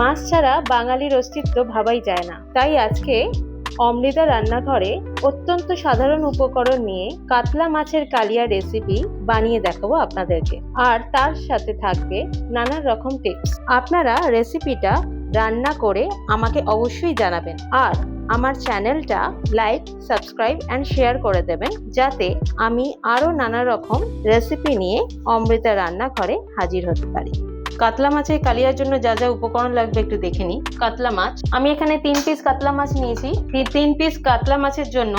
মাছ ছাড়া বাঙালির অস্তিত্ব ভাবাই যায় না। তাই আজকে অমৃতা রান্নাঘরে অত্যন্ত সাধারণ উপকরণ নিয়ে কাতলা মাছের কালিয়া রেসিপি বানিয়ে দেখাবো আপনাদেরকে। আর তার সাথে থাকবে নানা রকম টিপস আপনারা রেসিপিটা রান্না করে আমাকে অবশ্যই জানাবেন। আর আমার চ্যানেলটা লাইক সাবস্ক্রাইব অ্যান্ড শেয়ার করে দেবেন, যাতে আমি আরও নানা রকম রেসিপি নিয়ে অমৃতা রান্নাঘরে হাজির হতে পারি। কাতলা মাছের কালিয়ার জন্য যা যা উপকরণ লাগবে একটু দেখে নিই কাতলা মাছ, আমি এখানে তিন পিস কাতলা মাছ নিয়েছি। তিন পিস কাতলা মাছের জন্য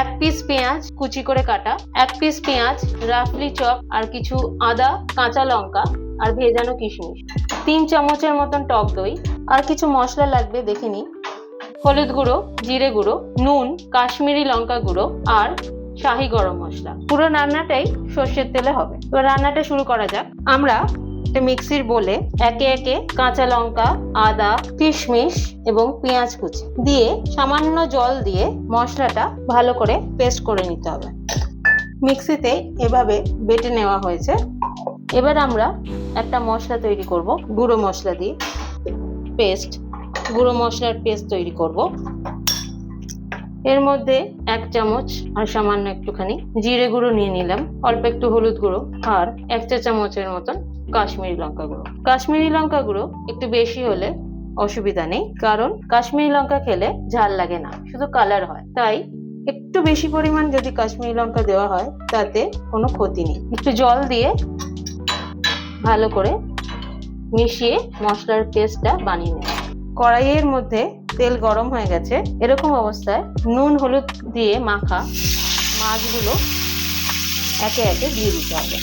এক পিস পেঁয়াজ কুচি করে কাটা, এক পিস পেঁয়াজ রাফলি চপ আর কিছু আদা, কাঁচা লঙ্কা, আর ভেজানো কিশমিশ। তিন চামচের মতন টক দই, আর কিছু মশলা লাগবে দেখে নিই হলুদ গুঁড়ো, জিরে গুঁড়ো, নুন, কাশ্মীরি লঙ্কা গুঁড়ো, আর শাহি গরম মশলা। পুরো রান্নাটাই সর্ষের তেলে হবে। এবার রান্নাটা শুরু করা যাক। আমরা মিক্সির বলে একে একে কাঁচা লঙ্কা, আদা, কিশমিশ এবং পেঁয়াজ কুচি দিয়ে সামান্য জল দিয়ে মশলাটা ভালো করে পেস্ট করে নিতে হবে। মিক্সিতে এভাবে বেটে নেওয়া হয়েছে। এবার আমরা একটা মশলা তৈরি করব, গুঁড়ো মশলা দিয়ে পেস্ট, গুঁড়ো মশলার পেস্ট তৈরি করব। এর মধ্যে এক চামচ আর সামান্য একটুখানি জিরে গুঁড়ো নিয়ে নিলাম। অল্প একটু হলুদ গুঁড়ো আর এক চা চামচের মতন কাশ্মীরি লঙ্কা গুঁড়ো। কাশ্মীরি লঙ্কা গুঁড়ো একটু বেশি হলে অসুবিধা নেই, কারণ কাশ্মীরি লঙ্কা খেলে ঝাল লাগে না, শুধু কালার হয়। তাই একটু বেশি পরিমাণ যদি কাশ্মীরি লঙ্কা দেওয়া হয়, তাতে কোনো ক্ষতি নেই। একটু জল দিয়ে ভালো করে মিশিয়ে মশলার পেস্টটা বানিয়ে নেব কড়াইয়ের মধ্যে তেল গরম হয়ে গেছে। এরকম অবস্থায় নুন, হলুদ দিয়ে মাখা মাছগুলো একে একে দিয়ে দিতে হবে।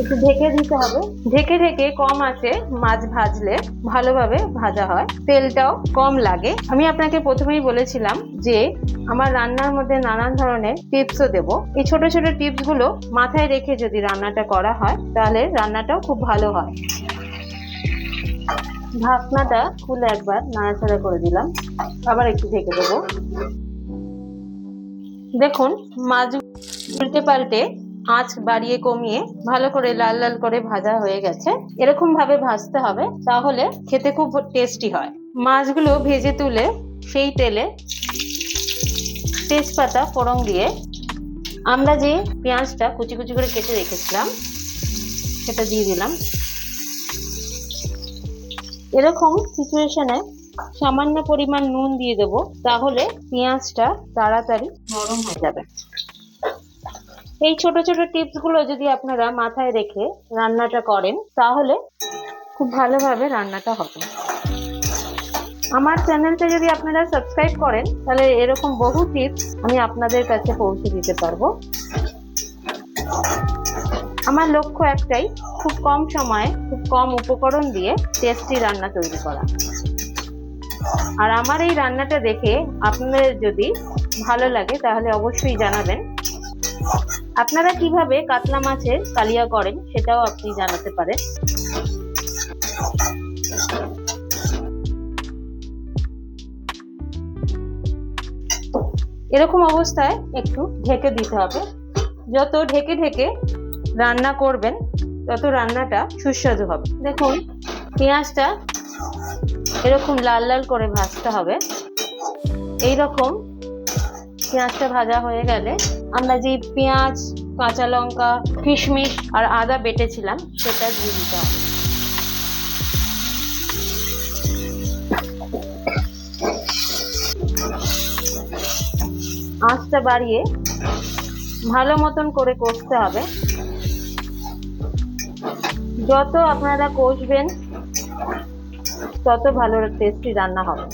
একটু ঢেকে দিতে হবে। ঢেকে ঢেকে কম আছে মাছ ভাজলে ভালোভাবে ভাজা হয়। তেলটাও কম লাগে। আমি আপনাকে প্রথমেই বলেছিলাম যে আমার রান্নার মধ্যে নানান ধরনের টিপসও দেব। এই ছোট ছোট টিপসগুলো মাথায় রেখে যদি রান্নাটা করা হয়, তাহলে রান্নাটাও খুব ভালো হয়। ঢাকনাটা খুলে একবার নাড়াচাড়া করে দিলাম। আবার একটু ঢেকে দেবো। দেখুন মাছ উল্টে পাল্টে আঁচ বাড়িয়ে কমিয়ে ভালো করে লাল লাল করে ভাজা হয়ে গেছে। এরকম ভাবে ভাজতে হবে, তাহলে খেতে খুব টেস্টি হয়। মাছগুলো ভেজে তুলে সেই তেলে তেজপাতা ফোড়ন দিয়ে আমরা যে পেঁয়াজটা কুচি কুচি করে কেটে রেখেছিলাম, সেটা দিয়ে দিলাম। এরকম সিচুয়েশনে সামান্য পরিমাণ নুন দিয়ে দেবো, তাহলে পেঁয়াজটা তাড়াতাড়ি নরম হয়ে যাবে। এই ছোট ছোট টিপসগুলো যদি আপনারা মাথায় রেখে রান্নাটা করেন, তাহলে খুব ভালোভাবে রান্নাটা হবে। আমার চ্যানেলটা যদি আপনারা সাবস্ক্রাইব করেন, তাহলে এরকম বহু টিপস আমি আপনাদের কাছে পৌঁছে দিতে পারব। আমার লক্ষ্য একটাই, খুব কম সময়ে, খুব কম উপকরণ দিয়ে টেস্টি রান্না তৈরি করা। আর আমার এই রান্নাটা দেখে আপনাদের যদি ভালো লাগে, তাহলে অবশ্যই জানাবেন। আপনারা কীভাবে কাতলা মাছের কালিয়া করেন, সেটাও আপনি জানাতে পারেন। এরকম অবস্থায় একটু ঢেকে দিতে হবে। যত ঢেকে ঢেকে রান্না করবেন, তত রান্নাটা সুস্বাদু হবে। দেখুন, পেঁয়াজটা এরকম লাল লাল করে ভাজতে হবে। এই রকম পেঁয়াজটা ভাজা হয়ে গেলে আমরা যে পেঁয়াজ, কাঁচা লঙ্কা, কিশমিশ আর আদা বেটেছিলাম, সেটা দিয়ে দিতে হবে। আঁচটা বাড়িয়ে ভালো মতন করে কষতে হবে। যত আপনারা কষবেন, তত ভালো টেস্টি রান্না হবে।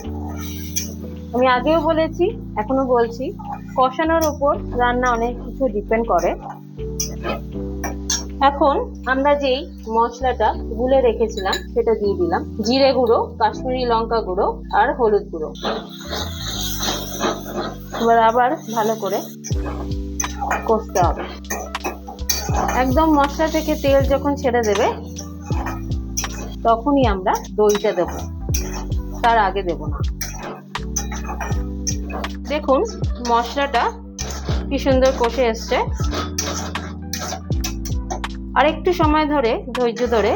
আমি আগেও বলেছি এখনও বলছি, কষানোর উপর রান্না অনেক কিছু ডিপেন্ড করে। এখন আমরা যেই মশলাটা গুলে রেখেছিলাম, সেটা দিয়ে দিলাম। জিরে গুঁড়ো, কাশ্মীরি লঙ্কা গুঁড়ো আর হলুদ গুঁড়ো। এবার আবার ভালো করে কষতে হবে। একদম মশলা থেকে তেল যখন ছেড়ে দেবে, তখনই আমরা দইটা দেব। তার আগে দেব না। দেখুন, মশলাটা কি সুন্দর কষে এসছে। আর একটু সময় ধরে, ধৈর্য ধরে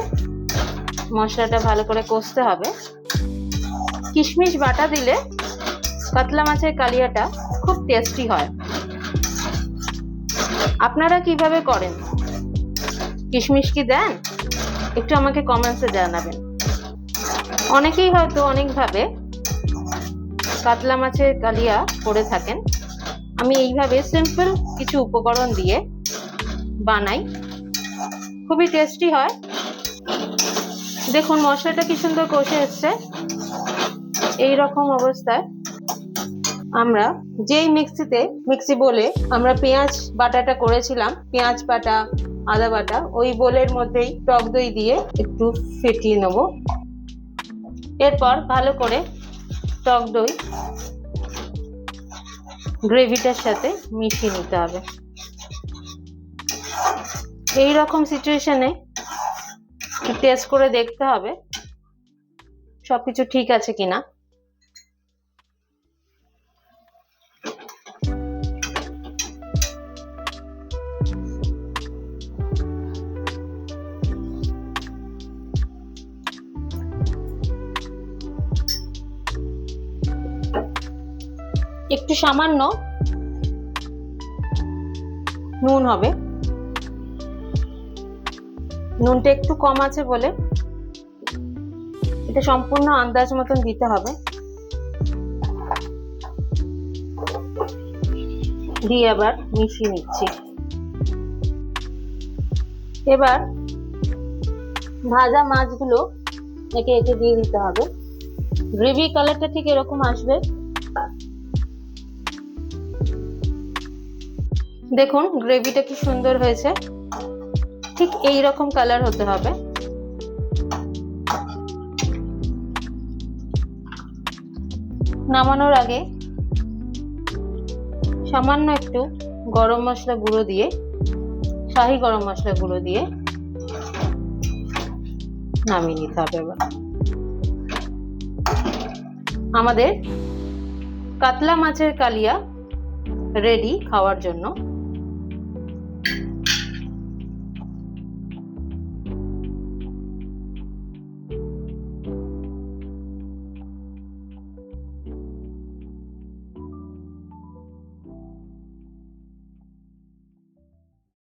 মশলাটা ভালো করে কষতে হবে। কিশমিশ বাটা দিলে কাতলা মাছের কালিয়াটা খুব টেস্টি হয়। আপনারা কীভাবে করেন? কিশমিশ কি দেন? একটু আমাকে কমেন্টসে জানাবেন। অনেকেই হয়তো অনেকভাবে কাতলা মাছের কালিয়া করে থাকেন। আমি এইভাবে সিম্পল কিছু উপকরণ দিয়ে বানাই। খুবই টেস্টি হয়। দেখুন, মশলাটা কি সুন্দর কষে এসছে। এই রকম অবস্থায় আমরা যেই মিক্সিতে, মিক্সি বলে আমরা পেঁয়াজ বাটাটা করেছিলাম, পেঁয়াজ বাটা, আদা বাটা, ওই বোলের মধ্যেই টক দই দিয়ে একটু ফেটিয়ে নেব। এরপর ভালো করে টক দই গ্রেভিটার সাথে মিশিয়ে নিতে হবে। এই রকম সিচুয়েশনে টেস্ট করে দেখতে হবে, সবকিছু ঠিক আছে কিনা। একটু সামান্য নুন হবে। নুনটা একটু কম আছে বলে এটা সম্পূর্ণ আন্দাজ মতন দিতে হবে। দিয়ে আবার মিশিয়ে নিচ্ছি। এবার ভাজা মাছগুলো একে একে দিয়ে দিতে হবে। গ্রেভি কালারটা ঠিক এরকম আসবে। দেখুন, গ্রেভিটা কি সুন্দর হয়েছে। ঠিক এই রকম কালার হতে হবে। নামানোর আগে সামান্য একটু গরম মশলা গুঁড়ো দিয়ে, শাহি গরম মশলা গুঁড়ো দিয়ে নামিয়ে নিতে হবে এবার। আমাদের কাতলা মাছের কালিয়া রেডি খাওয়ার জন্য।